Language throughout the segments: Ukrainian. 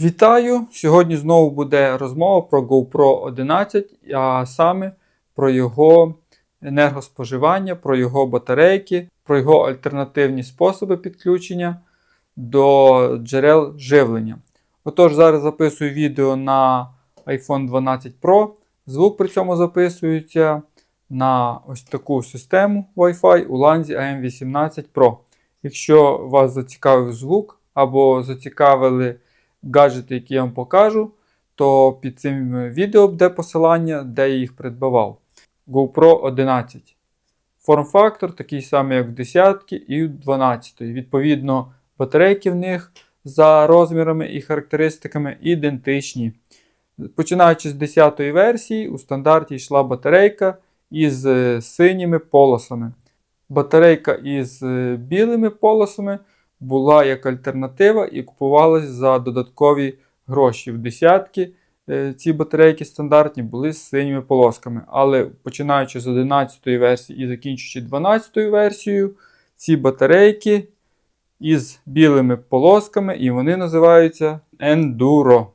Вітаю! Сьогодні знову буде розмова про GoPro 11, а саме про його енергоспоживання, про його батарейки, про його альтернативні способи підключення до джерел живлення. Отож, зараз записую відео на iPhone 12 Pro. Звук при цьому записується на ось таку систему Wi-Fi у ланзі AM18 Pro. Якщо вас зацікавив звук або зацікавили гаджети, які я вам покажу, то під цим відео буде посилання, де я їх придбавав. GoPro 11. Форм-фактор такий самий, як в 10 і в 12. Відповідно, батарейки в них за розмірами і характеристиками ідентичні. Починаючи з 10 версії, у стандарті йшла батарейка із е, синіми полосами. Батарейка із е, білими полосами була як альтернатива і купувалась за додаткові гроші. В десятки е, ці батарейки стандартні були з синіми полосками. Але починаючи з 11 версії і закінчуючи 12 версією, ці батарейки із білими полосками, і вони називаються Enduro.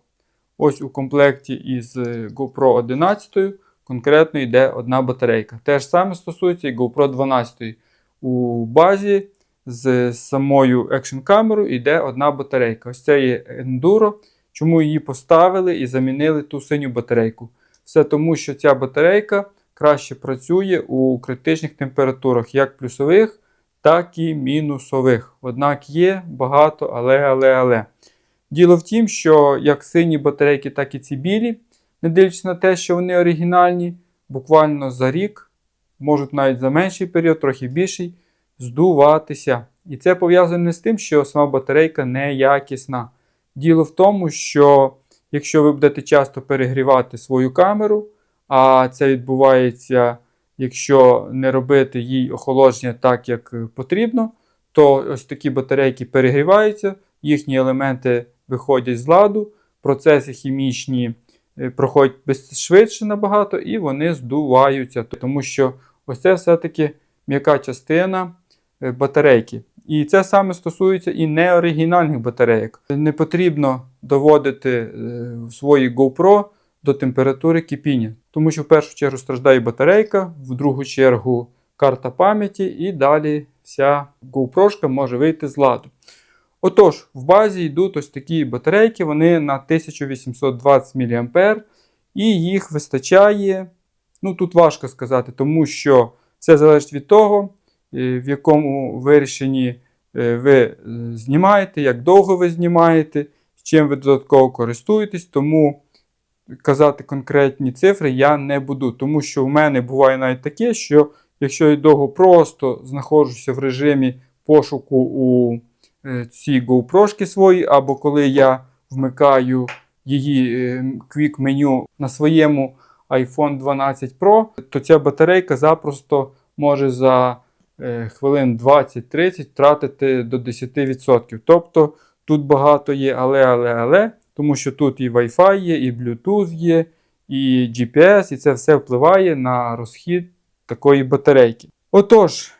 Ось у комплекті із е, GoPro 11 конкретно йде одна батарейка. Те ж саме стосується і GoPro 12. У базі з самою екшн камерою йде одна батарейка. Ось це є Enduro. Чому її поставили і замінили ту синю батарейку? Все тому, що ця батарейка краще працює у критичних температурах, як плюсових, так і мінусових. Однак є багато, але, але, але. Діло в тім, що як сині батарейки, так і ці білі, не дивлячись на те, що вони оригінальні, буквально за рік, можуть навіть за менший період, трохи більший, здуватися. І це пов'язано не з тим, що сама батарейка неякісна. Діло в тому, що якщо ви будете часто перегрівати свою камеру, а це відбувається, якщо не робити їй охолодження так, як потрібно, то ось такі батарейки перегріваються, їхні елементи виходять з ладу, процеси хімічні е, проходять швидше набагато, і вони здуваються, тому що ось це все-таки м'яка частина батарейки. І це саме стосується і неоригінальних батарейок. Не потрібно доводити е, свої GoPro до температури кипіння, тому що в першу чергу страждає батарейка, в другу чергу карта пам'яті, і далі вся GoPro може вийти з ладу. Отож, в базі йдуть ось такі батарейки, вони на 1820 мА, і їх вистачає. Ну тут важко сказати, тому що все залежить від того, е, в якому вирішенні е, ви е, знімаєте, як довго ви знімаєте, з чим ви додатково користуєтесь. Тому казати конкретні цифри я не буду. Тому що в мене буває навіть таке, що якщо я довго просто знаходжуся в режимі пошуку у цій GoPro свої, або коли я вмикаю її Quick меню на своєму iPhone 12 Pro, то ця батарейка запросто може за е, хвилин 20-30 тратити до 10%. Тобто тут багато є, але, але, але, тому що тут і Wi-Fi є, і Bluetooth є, і GPS, і це все впливає на розхід такої батарейки. Отож,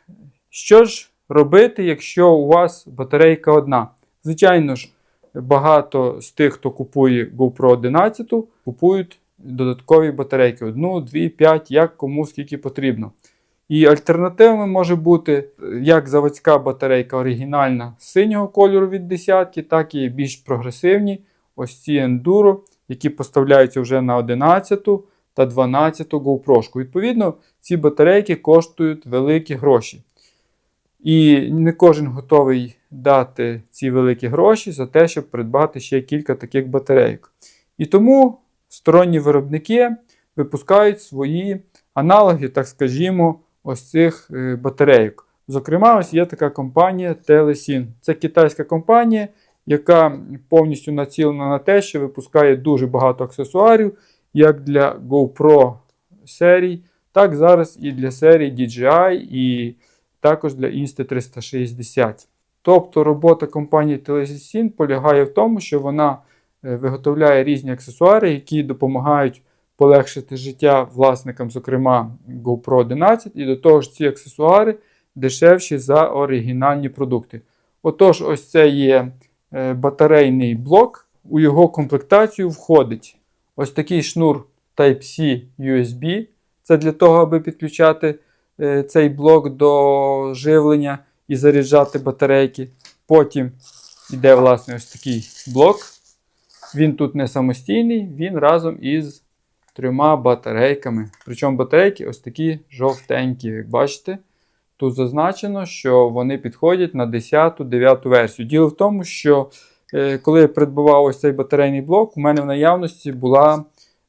що ж робити, якщо у вас батарейка одна? Звичайно ж, багато з тих, хто купує GoPro 11, купують додаткові батарейки. Одну, дві, п'ять, як кому скільки потрібно. І альтернативами може бути як заводська батарейка оригінальна синього кольору від десятки, так і більш прогресивні ось ці Enduro, які поставляються вже на 11 та 12 GoPro. Відповідно, ці батарейки коштують великі гроші. І не кожен готовий дати ці великі гроші за те, щоб придбати ще кілька таких батарейок. І тому сторонні виробники випускають свої аналоги, так скажімо, ось цих е, батарейок. Зокрема, ось є така компанія Telesin. Це китайська компанія, яка повністю націлена на те, що випускає дуже багато аксесуарів, як для GoPro серій, так зараз і для серії DJI, і також для Insta360. Тобто робота компанії Telesin полягає в тому, що вона е, виготовляє різні аксесуари, які допомагають полегшити життя власникам, зокрема GoPro 11, і до того ж ці аксесуари дешевші за оригінальні продукти. Отож, ось це є е, батарейний блок у його комплектацію входить ось такий шнур Type-C USB. Це для того, аби підключати е, цей блок до живлення і заряджати батарейки. Потім йде власне ось такий блок. Він тут не самостійний, він разом із трьома батарейками. Причому батарейки ось такі жовтенькі, як бачите. Тут зазначено, що вони підходять на 10-9 версію. Діло в тому, що е, коли я придбавав ось цей батарейний блок, у мене в наявності була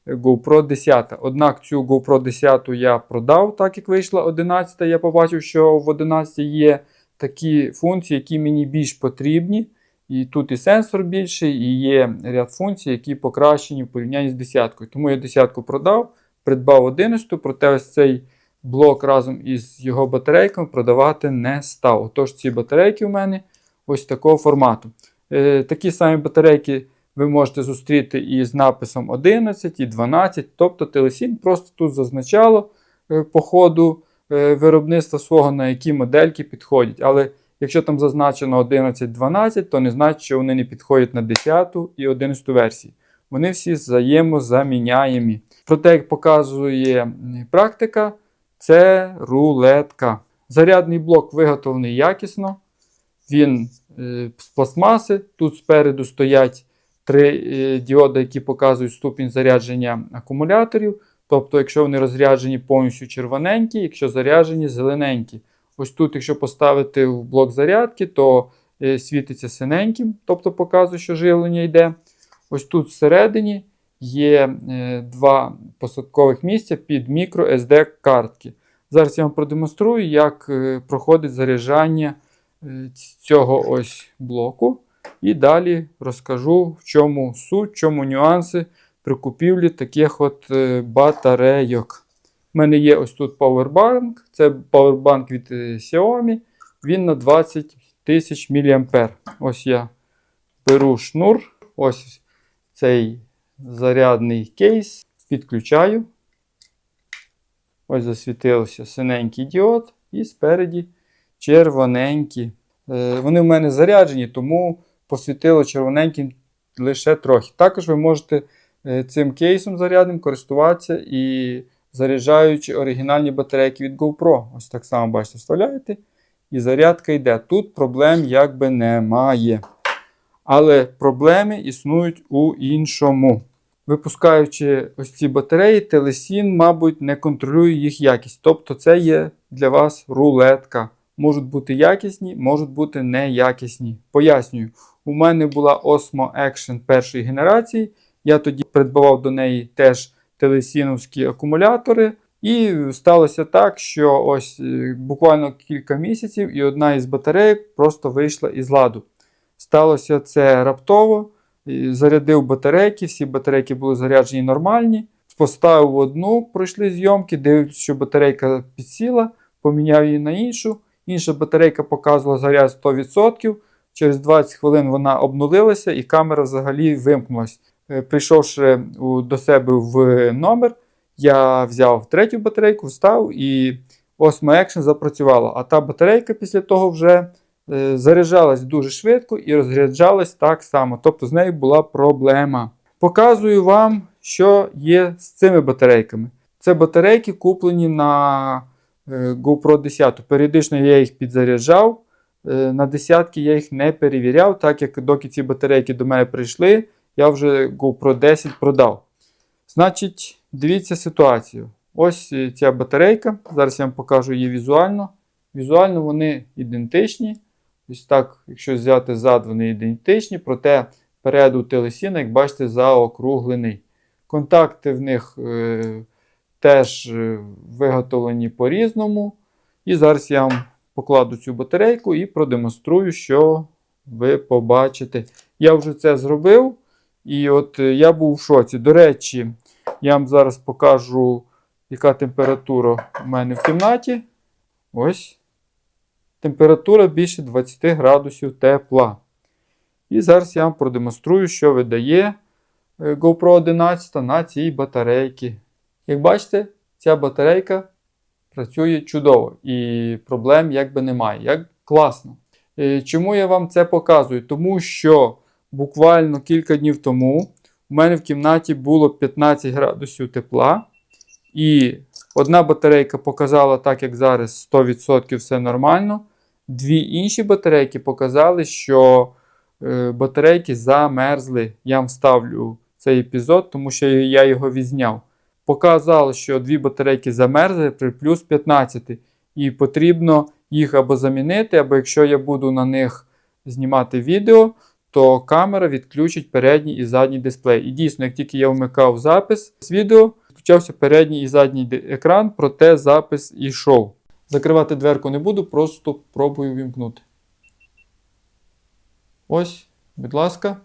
GoPro 10. Однак цю GoPro 10 я продав, так як вийшла 11. Я побачив, що в 11 є такі функції, які мені більш потрібні. І тут і сенсор більший, і є ряд функцій, які покращені в порівнянні з десяткою. Тому я десятку продав, придбав 11, проте ось цей блок разом із його батарейками продавати не став. Отож, ці батарейки у мене ось такого формату. Е, такі самі батарейки ви можете зустріти і з написом 11 і 12. Тобто Телесін просто тут зазначало е, по ходу е, виробництва свого, на які модельки підходять. Але якщо там зазначено 11-12, то не значить, що вони не підходять на 10 і 11 версії. Вони всі взаємозаміняємі. Проте, як показує практика, це рулетка. Зарядний блок виготовлений якісно. Він е, з пластмаси. Тут спереду стоять три е, діоди, які показують ступінь зарядження акумуляторів. Тобто, якщо вони розряджені повністю червоненькі, якщо заряджені зелененькі. Ось тут, якщо поставити в блок зарядки, то е, світиться синеньким, тобто показує, що живлення йде. Ось тут всередині є е, два посадкових місця під micro SD картки. Зараз я вам продемонструю, як е, проходить заряджання цього ось блоку. І далі розкажу, в чому суть, в чому нюанси при купівлі таких от батарейок. У мене є ось тут Powerbank. Це Powerbank від е, Xiaomi. Він на 20 тисяч мА. Ось я беру шнур. Ось цей зарядний кейс. Підключаю. Ось засвітився синенький діод. І спереді червоненькі. Е, Вони в мене заряджені, тому посвітило червоненьким лише трохи. Також ви можете е, цим кейсом зарядним користуватися і заряджаючи оригінальні батарейки від GoPro. Ось так само, бачите, вставляєте. І зарядка йде. Тут проблем якби немає. Але проблеми існують у іншому. Випускаючи ось ці батареї, Телесін, мабуть, не контролює їх якість. Тобто це є для вас рулетка. Можуть бути якісні, можуть бути неякісні. Пояснюю, у мене була Osmo Action першої генерації. Я тоді придбавав до неї теж телесіновські акумулятори. І сталося так, що ось е, буквально кілька місяців, і одна із батарейок просто вийшла із ладу. Сталося це раптово. Зарядив батарейки, всі батарейки були заряджені нормальні. Поставив одну, пройшли зйомки, дивлюсь, що батарейка підсіла, поміняв її на іншу. Інша батарейка показувала заряд 100%. Через 20 хвилин вона обнулилася і камера взагалі вимкнулась. Е, Прийшовши до себе в номер, я взяв третю батарейку, встав і Osmo Action запрацювала. А та батарейка після того вже е, заряджалась дуже швидко і розряджалась так само. Тобто з нею була проблема. Показую вам, що є з цими батарейками. Це батарейки куплені на е, GoPro 10. Періодично я їх підзаряджав. На десятки я їх не перевіряв, так як доки ці батарейки до мене прийшли, я вже GoPro 10 продав. Значить, дивіться ситуацію. Ось е, ця батарейка. Зараз я вам покажу її візуально. Візуально вони ідентичні. Ось так, якщо взяти зад, вони ідентичні, проте переду телесіна, як бачите, заокруглений. Контакти в них е, теж е, виготовлені по-різному. І зараз я вам покладу цю батарейку і продемонструю, що ви побачите. Я вже це зробив. І от е, я був в шоці. До речі, я вам зараз покажу, яка температура у мене в кімнаті. Ось. Температура більше 20 градусів тепла. І зараз я вам продемонструю, що видає е, GoPro 11 на цій батарейці. Як бачите, ця батарейка працює чудово і проблем якби немає. Як класно. Е, Чому я вам це показую? Тому що буквально кілька днів тому у мене в кімнаті було 15 градусів тепла. І одна батарейка показала, так як зараз 100% все нормально. Дві інші батарейки показали, що е, батарейки замерзли. Я вам вставлю цей епізод, тому що я його відзняв. Показало, що дві батарейки замерзли при плюс 15. І потрібно їх або замінити, або якщо я буду на них знімати відео, то камера відключить передній і задній дисплей. І дійсно, як тільки я вмикав запис з відео, включався передній і задній екран, проте запис йшов. Закривати дверку не буду, просто пробую вімкнути. Ось, будь ласка.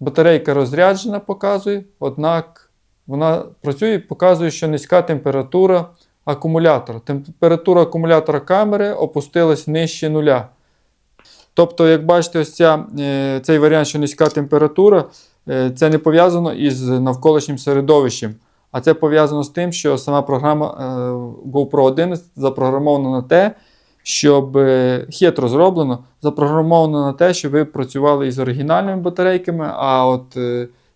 Батарейка розряджена, показує, однак вона працює показує, що низька температура акумулятора. Температура акумулятора камери опустилась нижче нуля. Тобто, як бачите, ось ця, е, цей варіант, що низька температура, е, це не пов'язано із навколишнім середовищем, а це пов'язано з тим, що сама програма е, GoPro 11 запрограмована на те, щоб хитро зроблено, запрограмовано на те, щоб ви працювали із оригінальними батарейками, а от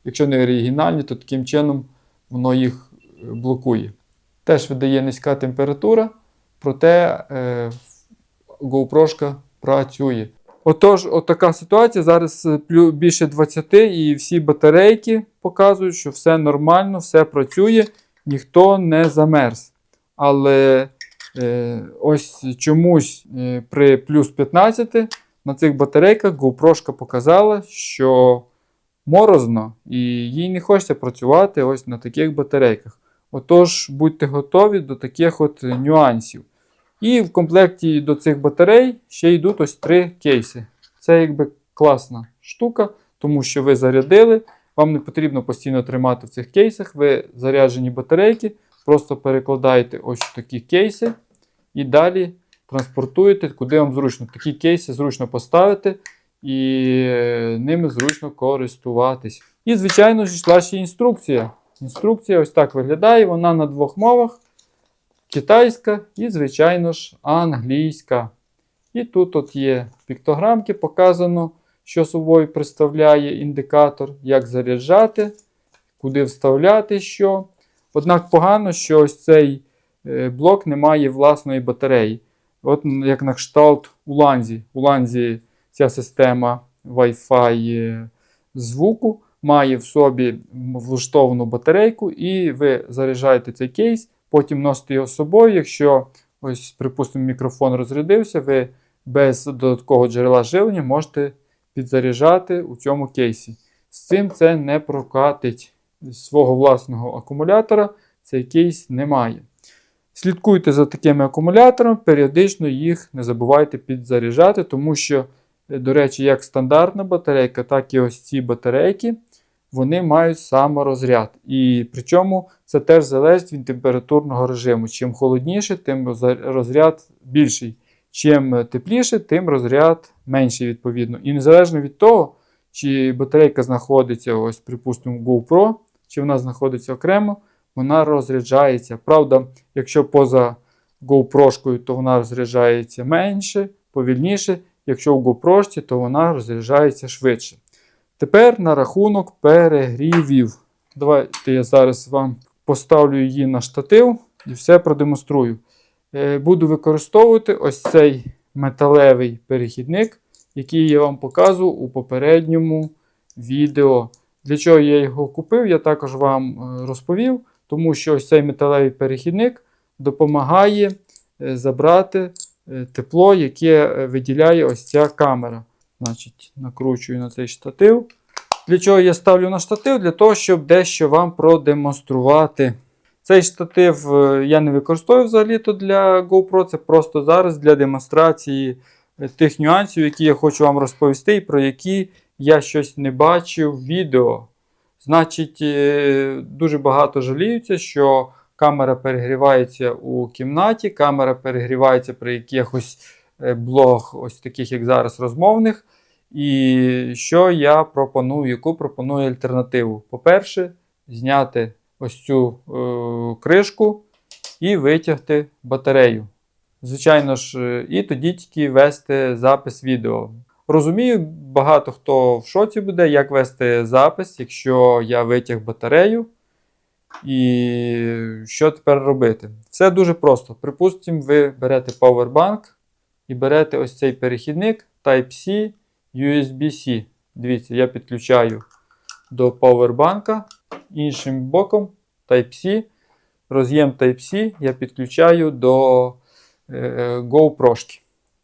якщо не оригінальні, то таким чином воно їх блокує. Теж видає низька температура, проте GoPro працює. Отож, от така ситуація. Зараз е, більше 20 і всі батарейки показують, що все нормально, все працює, ніхто не замерз. Але е, ось чомусь е, при плюс 15 на цих батарейках GoPro показала, що морозно і їй не хочеться працювати ось на таких батарейках. Отож, будьте готові до таких от нюансів. І в комплекті до цих батарей ще йдуть ось три кейси. Це якби класна штука, тому що ви зарядили, вам не потрібно постійно тримати в цих кейсах. Ви заряджені батарейки, просто перекладаєте ось такі кейси і далі транспортуєте, куди вам зручно. Такі кейси зручно поставити і е, ними зручно користуватись. І, звичайно ж, йшла інструкція. Інструкція ось так виглядає, вона на двох мовах китайська і, звичайно ж, англійська. І тут от є піктограмки, показано, що собою представляє індикатор, як заряджати, куди вставляти що. Однак погано, що ось цей е, блок не має власної батареї. От як на кшталт у ланзі. У ланзі ця система Wi-Fi е, звуку має в собі влаштовану батарейку, і ви заряджаєте цей кейс, потім носите його з собою. Якщо, ось, припустимо, мікрофон розрядився, ви без додаткового джерела живлення можете підзаряджати у цьому кейсі. З цим це не прокатить свого власного акумулятора, цей кейс не має. Слідкуйте за такими акумуляторами, періодично їх не забувайте підзаряджати, тому що, до речі, як стандартна батарейка, так і ось ці батарейки, вони мають саморозряд. І причому це теж залежить від температурного режиму. Чим холодніше, тим розряд більший. Чим тепліше, тим розряд менший, відповідно. І незалежно від того, чи батарейка знаходиться, ось, припустимо, GoPro, чи вона знаходиться окремо, вона розряджається. Правда, якщо поза GoPro, то вона розряджається менше, повільніше. Якщо в GoPro, то вона розряджається швидше. Тепер на рахунок перегрівів. Давайте я зараз вам поставлю її на штатив і все продемонструю. Е, Буду використовувати ось цей металевий перехідник, який я вам показував у попередньому відео. Для чого я його купив, я також вам е, розповів, тому що ось цей металевий перехідник допомагає е, забрати тепло, яке виділяє ось ця камера. Значить, накручую на цей штатив. Для чого я ставлю на штатив? Для того, щоб дещо вам продемонструвати. Цей штатив е, я не використовую взагалі-то для GoPro, це просто зараз для демонстрації е, тих нюансів, які я хочу вам розповісти, і про які я щось не бачив в відео. Значить, е, дуже багато жаліються, що камера перегрівається у кімнаті, камера перегрівається при якихось блог, ось таких, як зараз, розмовних. І що я пропоную, яку пропоную альтернативу? По-перше, зняти ось цю е, кришку і витягти батарею. Звичайно ж, е, і тоді тільки вести запис відео. Розумію, багато хто в шоці буде, як вести запис, якщо я витяг батарею. І що тепер робити? Все дуже просто. Припустимо, ви берете Powerbank і берете ось цей перехідник Type-C, USB-C. Дивіться, я підключаю до Powerbank. Іншим боком Type-C. Роз'єм Type-C я підключаю до е, GoPro.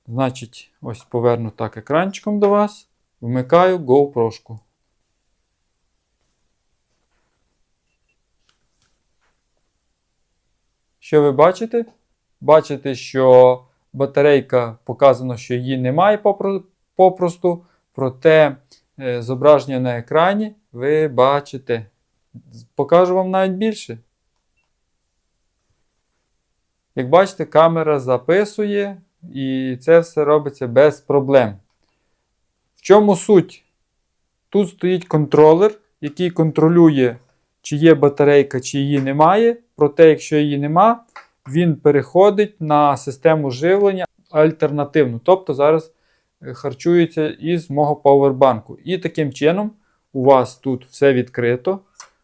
Значить, ось поверну так екранчиком до вас. Вмикаю GoPro. Що ви бачите? Бачите, що батарейка показано, що її немає попросту, проте е, зображення на екрані ви бачите. Покажу вам навіть більше. Як бачите, камера записує, і це все робиться без проблем. В чому суть? Тут стоїть контролер, який контролює, чи є батарейка, чи її немає. Проте, якщо її нема, він переходить на систему живлення альтернативну. Тобто зараз е, харчується із мого павербанку. І таким чином у вас тут все відкрито.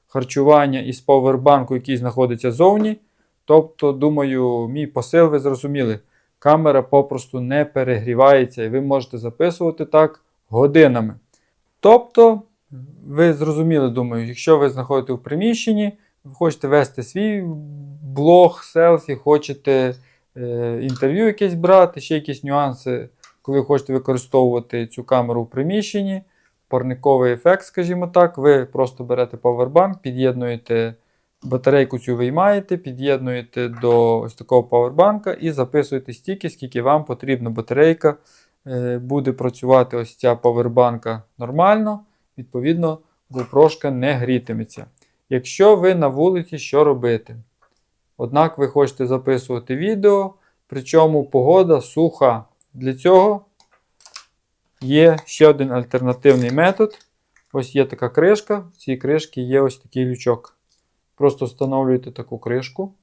Харчування із павербанку, який знаходиться зовні. Тобто, думаю, мій посил ви зрозуміли. Камера попросту не перегрівається, і ви можете записувати так годинами. Тобто, ви зрозуміли, думаю, якщо ви знаходите в приміщенні, ви хочете вести свій блог, селфі, хочете е, інтерв'ю якесь брати, ще якісь нюанси, коли хочете використовувати цю камеру в приміщенні, парниковий ефект, скажімо так, ви просто берете павербанк, під'єднуєте батарейку цю виймаєте, під'єднуєте до ось такого павербанка і записуєте стільки, скільки вам потрібно. Батарейка е, буде працювати ось ця павербанка нормально, відповідно, GoPro не грітиметься. Якщо ви на вулиці, що робити? Однак ви хочете записувати відео, причому погода суха. Для цього є ще один альтернативний метод. Ось є така кришка, в цій кришці є ось такий лючок. Просто встановлюєте таку кришку,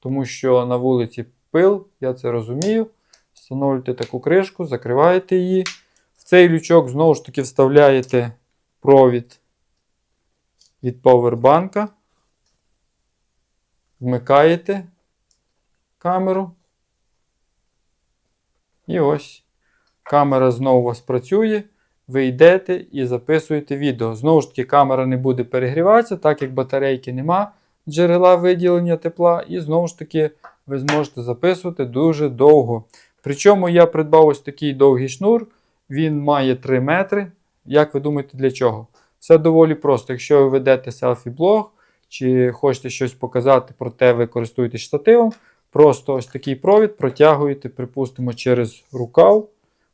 тому що на вулиці пил, я це розумію. Встановлюєте таку кришку, закриваєте її. В цей лючок знову ж таки вставляєте провід від павербанка. Вмикаєте камеру. І ось камера знову у вас працює. Ви йдете і записуєте відео. Знову ж таки, камера не буде перегріватися, так як батарейки нема джерела виділення тепла. І знову ж таки, ви зможете записувати дуже довго. Причому я придбав ось такий довгий шнур, він має 3 метри. Як ви думаєте, для чого? Все доволі просто. Якщо ви ведете селфі-блог, чи хочете щось показати, проте ви користуєтесь штативом, просто ось такий провід протягуєте, припустимо, через рукав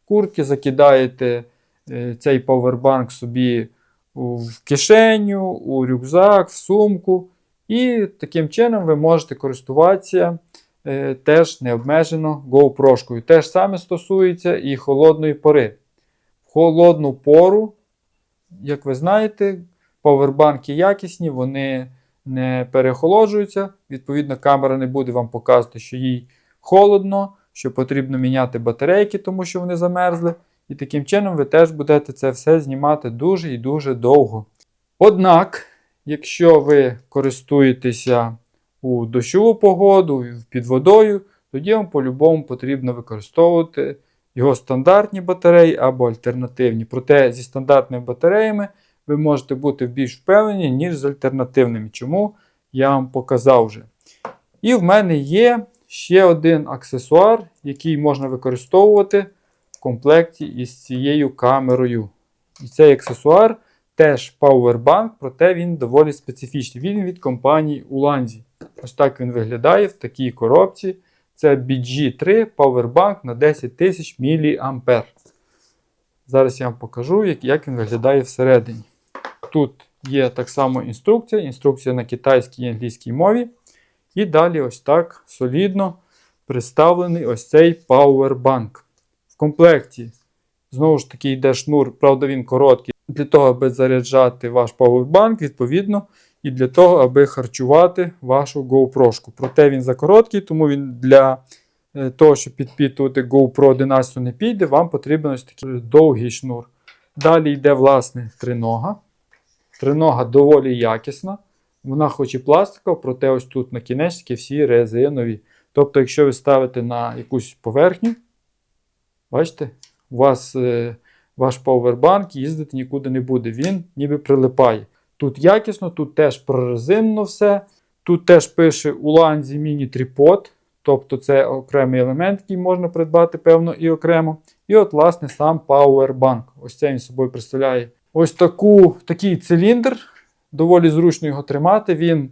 куртки, закидаєте е, цей павербанк собі в кишеню, у рюкзак, в сумку. І таким чином ви можете користуватися е, теж необмежено GoPro. Те ж саме стосується і холодної пори. В холодну пору, як ви знаєте, павербанки якісні, вони не перехолоджуються. Відповідно, камера не буде вам показувати, що їй холодно, що потрібно міняти батарейки, тому що вони замерзли. І таким чином ви теж будете це все знімати дуже і дуже довго. Однак, якщо ви користуєтеся у дощову погоду, під водою, тоді вам по-любому потрібно використовувати його стандартні батареї або альтернативні. Проте зі стандартними батареями ви можете бути більш впевнені, ніж з альтернативними. Чому я вам показав вже. І в мене є ще один аксесуар, який можна використовувати в комплекті із цією камерою. І цей аксесуар теж Powerbank, проте він доволі специфічний. Він від компанії Ulanzi. Ось так він виглядає в такій коробці. Це BG3 Powerbank на 10 тисяч мА. Зараз я вам покажу, як він виглядає всередині. Тут є так само інструкція. Інструкція на китайській і англійській мові. І далі ось так солідно представлений ось цей Powerbank. В комплекті, знову ж таки, йде шнур, правда, він короткий, для того, аби заряджати ваш Powerbank, відповідно, і для того, аби харчувати вашу GoPro. Проте він закороткий, тому він для е, того, щоб підпітувати GoPro 11 не піде, вам потрібен ось такий довгий шнур. Далі йде, власне, тринога. Тринога доволі якісна. Вона хоч і пластикова, проте ось тут накінечники всі резинові. Тобто, якщо ви ставите на якусь поверхню, бачите, у вас е, ваш пауербанк їздити нікуди не буде. Він ніби прилипає. Тут якісно, тут теж прорезинено все. Тут теж пише у ланзі міні-тріпод, тобто це окремий елемент, який можна придбати, певно, і окремо. І от, власне, сам пауербанк. Ось це він собою представляє. Ось таку, такий циліндр. Доволі зручно його тримати. Він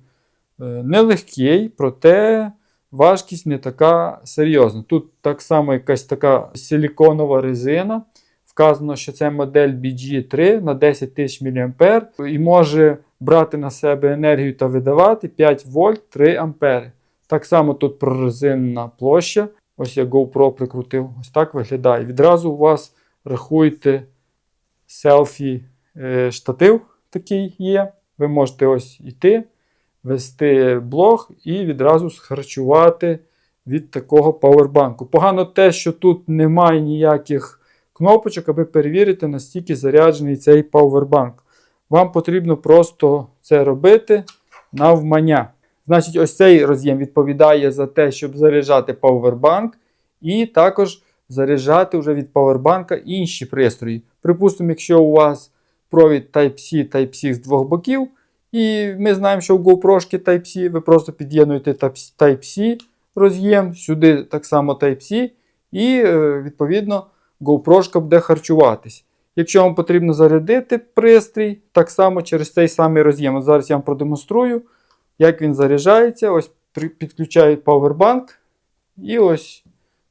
е, нелегкий, проте важкість не така серйозна. Тут так само якась така силіконова резина. Вказано, що це модель BG3 на 10 тисяч мА і може брати на себе енергію та видавати 5 вольт 3 ампери. Так само тут прорезинена площа. Ось я GoPro прикрутив. Ось так виглядає. Відразу у вас рахуйте селфі е, такий є. Ви можете ось йти, вести блог і відразу схарчувати від такого павербанку. Погано те, що тут немає ніяких кнопочок, аби перевірити, настільки заряджений цей пауербанк. Вам потрібно просто це робити навмання. Значить, ось цей роз'єм відповідає за те, щоб заряджати пауербанк, і також заряджати вже від пауербанка інші пристрої. Припустимо, якщо у вас провід Type-C, Type-C з двох боків, і ми знаємо, що в GoPro Type-C, ви просто під'єднуєте Type-C роз'єм, сюди так само Type-C, і е, відповідно GoPro буде харчуватись. Якщо вам потрібно зарядити пристрій, так само через цей самий роз'єм. От Зараз я вам продемонструю, як він заряджається. Ось підключаю Powerbank. І ось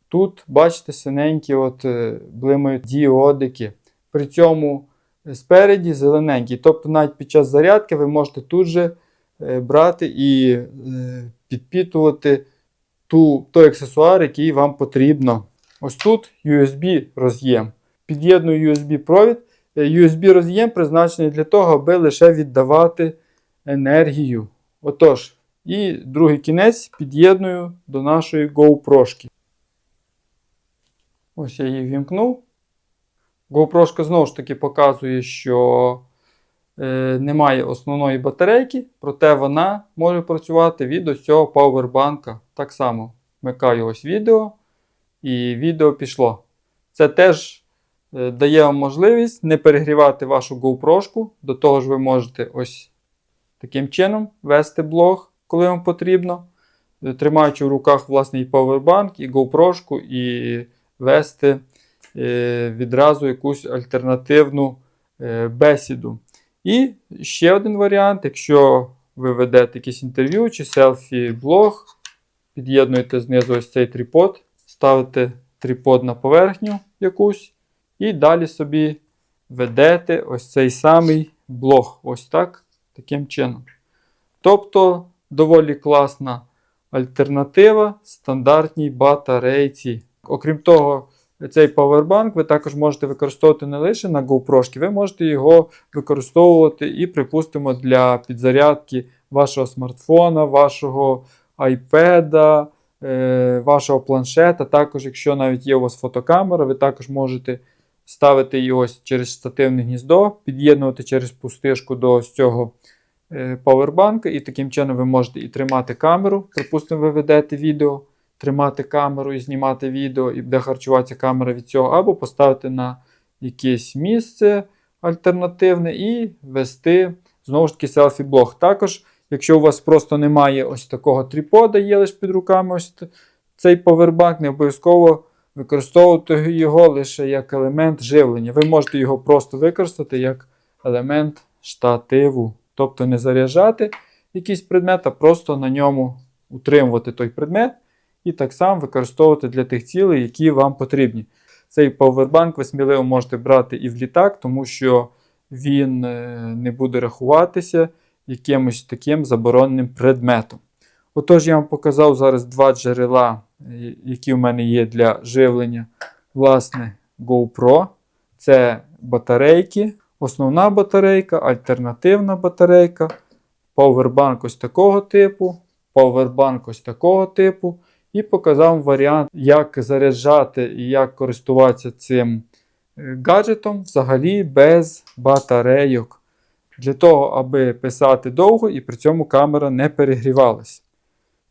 тут, бачите, синенькі от, е, блимають діодики. При цьому спереді зелененький. Тобто навіть під час зарядки ви можете тут же е, брати і е, підпітувати ту, той аксесуар, який вам потрібно. Ось тут USB роз'єм. Під'єдную USB провід. Е, USB роз'єм призначений для того, аби лише віддавати енергію. Отож, і другий кінець під'єдную до нашої GoPro. Ось я її вімкнув. GoPro знову ж таки показує, що е, немає основної батарейки, проте вона може працювати від цього пауербанка. Так само вмикаю ось відео, і відео пішло. Це теж е, дає вам можливість не перегрівати вашу GoPro. До того ж, ви можете ось таким чином вести блог, коли вам потрібно. Тримаючи в руках власний пауербанк і GoPro, і вести е, відразу якусь альтернативну е, бесіду. І ще один варіант, якщо ви ведете якесь інтерв'ю чи селфі-блог, під'єднуєте знизу ось цей трипод, ставите трипод на поверхню якусь, і далі собі ведете ось цей самий блог. Ось так, таким чином. Тобто доволі класна альтернатива стандартній батарейці. Окрім того, цей павербанк ви також можете використовувати не лише на GoPro, ви можете його використовувати і, припустимо, для підзарядки вашого смартфона, вашого iPad, е, вашого планшета. Також, якщо навіть є у вас фотокамера, ви також можете ставити її ось через штативне гніздо, під'єднувати через пустишку до ось цього е, павербанка, і таким чином ви можете і тримати камеру. Припустимо, ви ведете відео, тримати камеру і знімати відео, і буде харчуватися камера від цього, або поставити на якесь місце альтернативне і вести знову ж таки селфі-блог. Також, якщо у вас просто немає ось такого тріпода, є лише під руками ось цей повербанк, не обов'язково використовувати його лише як елемент живлення. Ви можете його просто використати як елемент штативу. Тобто не заряджати якийсь предмет, а просто на ньому утримувати той предмет і так само використовувати для тих цілей, які вам потрібні. Цей павербанк ви сміливо можете брати і в літак, тому що він е, не буде рахуватися якимось таким забороненим предметом. Отож, я вам показав зараз два джерела, е, які в мене є для живлення власне GoPro. Це батарейки, основна батарейка, альтернативна батарейка, пауербанк ось такого типу, пауербанк ось такого типу і показав варіант, як заряджати і як користуватися цим е, гаджетом взагалі без батарейок. Для того, аби писати довго і при цьому камера не перегрівалась.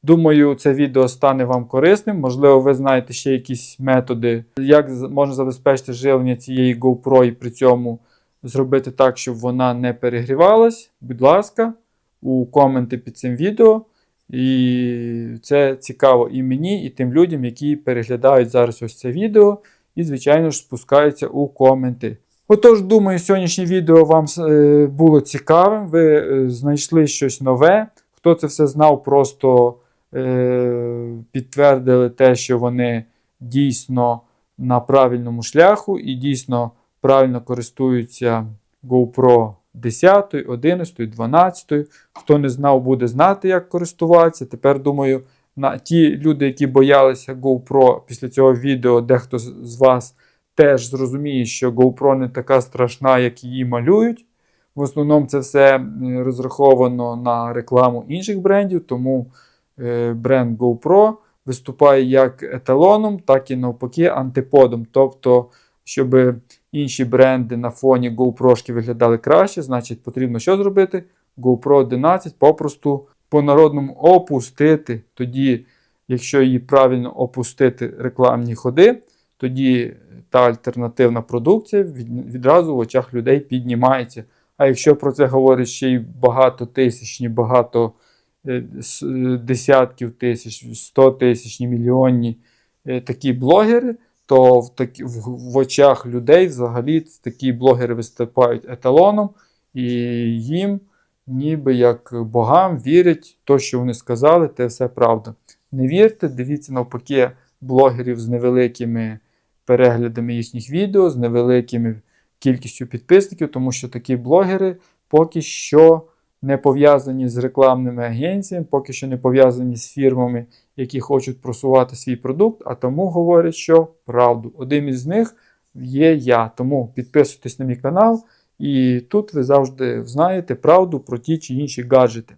Думаю, це відео стане вам корисним. Можливо, ви знаєте ще якісь методи, як можна забезпечити живлення цієї GoPro і при цьому зробити так, щоб вона не перегрівалась. Будь ласка, у коменти під цим відео. І це цікаво і мені, і тим людям, які переглядають зараз ось це відео, і, звичайно ж, спускаються у коменти. Отож, думаю, сьогоднішнє відео вам е, було цікавим. Ви е, знайшли щось нове. Хто це все знав, просто е, підтвердили те, що вони дійсно на правильному шляху і дійсно правильно користуються GoPro 10, 11, 12. Хто не знав, буде знати, як користуватися. Тепер думаю, на ті люди, які боялися GoPro після цього відео, дехто з вас теж зрозуміє, що GoPro не така страшна, як її малюють. В основному це все розраховано на рекламу інших брендів, тому е, бренд GoPro виступає як еталоном, так і навпаки антиподом. Тобто, щоб інші бренди на фоні GoPro виглядали краще, значить потрібно що зробити? GoPro 11 попросту по-народному опустити. Тоді, якщо її правильно опустити рекламні ходи, тоді та альтернативна продукція відразу в очах людей піднімається. А якщо про це говорять ще й багато тисячні, багато е, е, десятків тисяч, сто тисячні, мільйонні е, такі блогери, то в, такі, в, в очах людей взагалі такі блогери виступають еталоном, і їм, ніби як богам, вірять, то, що вони сказали, це все правда. Не вірте, дивіться навпаки блогерів з невеликими переглядами їхніх відео, з невеликими кількістю підписників, тому що такі блогери поки що не пов'язані з рекламними агенціями, поки що не пов'язані з фірмами, які хочуть просувати свій продукт, а тому говорять, що правду. Один із них є я. Тому підписуйтесь на мій канал, і тут ви завжди знаєте правду про ті чи інші гаджети.